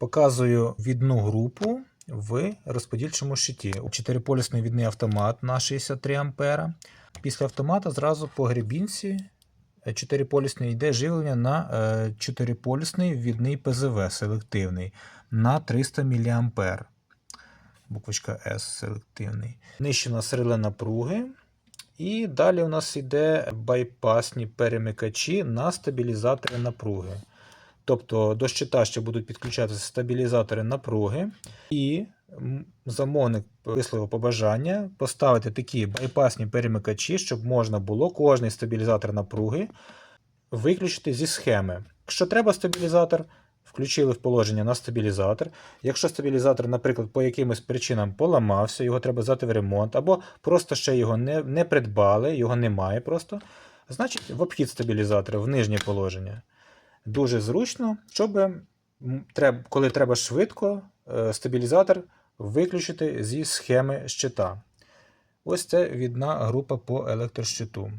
Показую відну групу в розподільчому щиті. Чотириполісний відний автомат на 63 А. Після автомата зразу по гребінці е, чотириполісний йде живлення на е, чотириполісний відний ПЗВ селективний на 300 мА. Буквочка S селективний. Нижче у напруги. І далі у нас йде байпасні перемикачі на стабілізатори напруги. Тобто до щита ще будуть підключатися стабілізатори напруги, і замовник висловив побажання поставити такі байпасні перемикачі, щоб можна було кожний стабілізатор напруги виключити зі схеми. Якщо треба стабілізатор, включили в положення на стабілізатор. Якщо стабілізатор, наприклад, по якимось причинам поламався, його треба здати в ремонт, або просто ще його не, не придбали, його немає просто, значить в обхід стабілізатора в нижнє положення. Дуже зручно, щоб коли треба швидко е, стабілізатор виключити зі схеми щита. Ось це відна група по електрощиту.